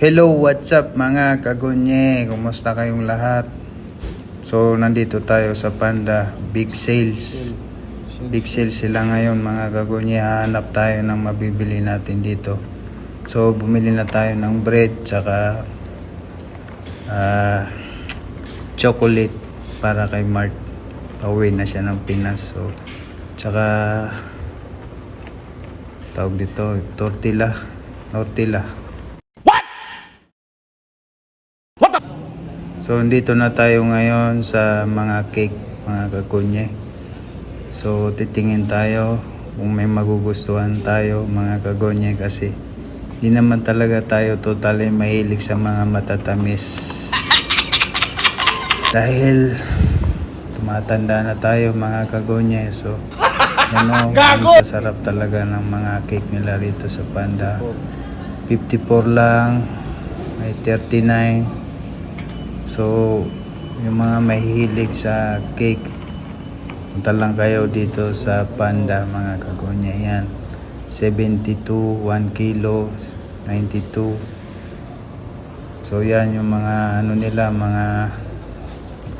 Hello, what's up mga kagunye? Kumusta kayong lahat? So, nandito tayo sa Panda Big Sales. Big sales sila ngayon mga kagunye. Hanap tayo ng mabibili natin dito. So, bumili na tayo ng bread tsaka ah, chocolate para kay Mart. Pauwi na siya ng Pinas. So, tsaka tawag dito, tortilla. Tortilla. So, dito na tayo ngayon sa mga cake, mga kakunye. So, titingin tayo kung may magugustuhan tayo, mga kagunye, kasi di naman talaga tayo totally mahilig sa mga matatamis. Dahil tumatanda na tayo, mga kagunye. So, yan o, ang sasarap talaga ng mga cake nila rito sa Panda. 54 lang, may 39. So, yung mga mahihilig sa cake, punta lang kayo dito sa Panda, mga kagonya. Yan. 72, 1 kilo, 92. So, yan yung mga ano nila, mga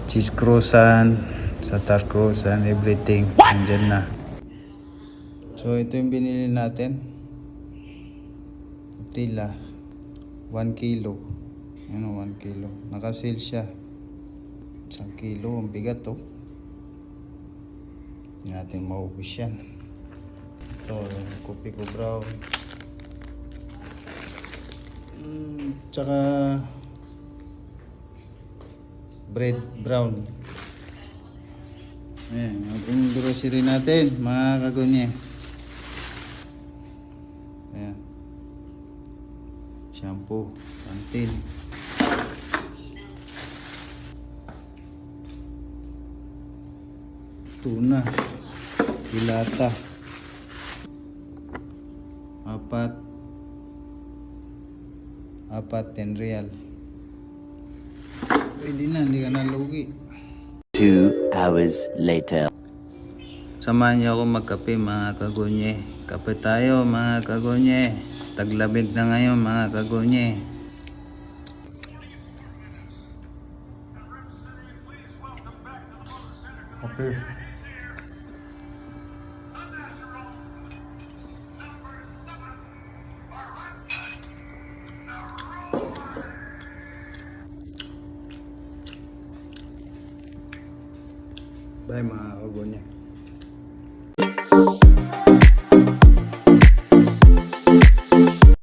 cheese croissant, satar croissant, everything. Nandyan na. So, ito yung binili natin. Tila. 1 kilo. Ano, 1 kilo. Nakasil siya. Isang kilo. Ang bigat to. Hindi natin maubos yan. Ito, yung kopi ko brown. Mm, tsaka bread brown. Ayan, yung grocery natin, mga kagunye. Ayan. Shampoo, pantin. Tuna, pilata. Apat. Apat, 10 real. Pwede na, hindi ka nalugi. Two hours later. Samahan niyo ako magkape mga kagunye. Kape tayo mga kagunye. Taglabig na ngayon mga kagunye. Kape. saya mah ogonya.